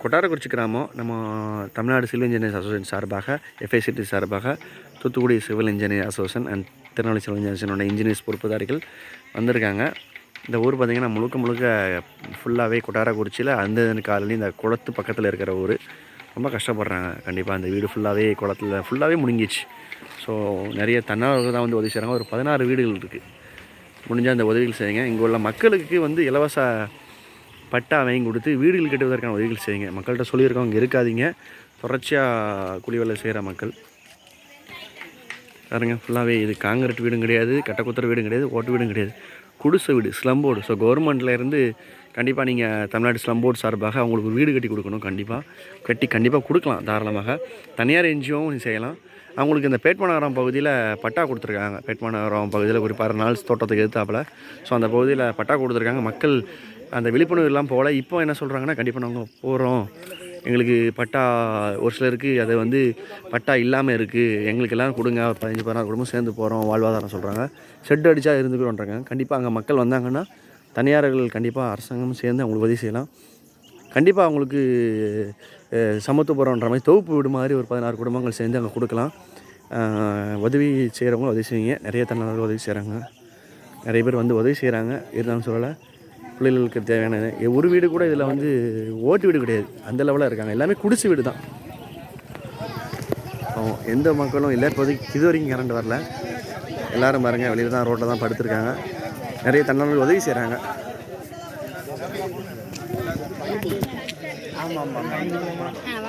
கொட்டாரக்குறிச்சி கிராமம் நம்ம Tamil Nadu civil engineers association சார்பாக எஃப்ஐசிடி சார்பாக Thoothukudi civil engineer association and Tirunelveli civil இன்ஜினியர்ஸோட engineers பொறுப்புதாரிகள் வந்திருக்காங்க. இந்த ஊர் பார்த்திங்கன்னா முழுக்க முழுக்க ஃபுல்லாகவே கொட்டாரக்குறிச்சியில் அந்த காலனி இந்த குளத்து பக்கத்தில் இருக்கிற ஊர். ரொம்ப கஷ்டப்படுறாங்க. கண்டிப்பாக அந்த வீடு ஃபுல்லாகவே குளத்துல ஃபுல்லாகவே முடிஞ்சிச்சு ஸோ நிறைய தன்னார்வர்கள் தான் வந்து உதவி செய்கிறாங்க ஒரு பதினாறு வீடுகள் இருக்குது முடிஞ்சால் அந்த உதவிகள் செய்யுங்க. இங்கே உள்ள மக்களுக்கு வந்து இலவச பட்டா வாங்கி கொடுத்து வீடுகள் கட்டுவதற்கான உதவிகள் செய்யுங்க. மக்கள்கிட்ட சொல்லியிருக்கவங்க இருக்காதீங்க. தொடர்ச்சியாக குடி வேலை செய்கிற மக்கள். பாருங்க ஃபுல்லாகவே இது காங்கிரட் வீடும் கிடையாது கட்டக்குத்தர வீடும் கிடையாது ஓட்டு வீடும் கிடையாது. குடிசை வீடு ஸ்லம் போர்டு ஸோ கவர்மெண்ட்லேருந்து கண்டிப்பாக நீங்கள் தமிழ்நாடு ஸ்லம் போர்டு சார்பாக அவங்களுக்கு ஒரு வீடு கட்டி கொடுக்கணும் கண்டிப்பாக கட்டி கண்டிப்பாக கொடுக்கலாம் தாராளமாக. தனியார் என்ஜிஓவும் செய்யலாம். அவங்களுக்கு இந்த பேட்மநகரம் பகுதியில் பட்டா கொடுத்துருக்காங்க. பேட்மநகரம் பகுதியில் குறிப்பாக நாள் தோட்டத்துக்கு எதிர்த்தாப்புல. ஸோ அந்த பகுதியில் பட்டா கொடுத்துருக்காங்க. மக்கள் அந்த விழிப்புணர்வு எல்லாம் போகல. இப்போ என்ன சொல்கிறாங்கன்னா கண்டிப்பாக நாங்கள் போகிறோம் எங்களுக்கு பட்டா ஒரு சிலருக்கு அது வந்து பட்டா இல்லாமல் இருக்குது எங்களுக்கு எல்லாம் கொடுங்க. ஒரு பதினஞ்சு பதினாறு குடும்பம் சேர்ந்து போகிறோம் வாழ்வாதாரம் சொல்கிறாங்க ஷெட் அடித்தா இருந்துக்கிறோன்றாங்க. கண்டிப்பாக அங்கே மக்கள் வந்தாங்கன்னா தனியார்கள் கண்டிப்பாக அரசாங்கம் சேர்ந்து அவங்களுக்கு உதவி செய்யலாம். கண்டிப்பாக அவங்களுக்கு சமத்துவபுரம்ன்ற மாதிரி தொகுப்பு வீடு மாதிரி ஒரு பதினாறு குடும்பங்கள் சேர்ந்து அங்கே கொடுக்கலாம். உதவி செய்கிறவங்க உதவி செய்வீங்க. நிறைய தன்னார்கள் உதவி செய்கிறாங்க நிறைய பேர் வந்து உதவி செய்கிறாங்க இருந்தாலும் சொல்லலை. பிள்ளைகளுக்கு தேவையான ஒரு வீடு கூட இதில் வந்து ஓட்டு வீடு கிடையாது. அந்த லெவலில் இருக்காங்க. எல்லாமே குடிசை வீடு தான். எந்த மக்களும் இல்லை இப்போதைக்கு இது வரைக்கும் கரண்ட் வரல. எல்லாரும் பாருங்க வெளியில் தான் ரோட்டில் தான் படுத்திருக்காங்க. நிறைய தன்னார்கள் உதவி செய்கிறாங்க ஆமாம் ஆமாம்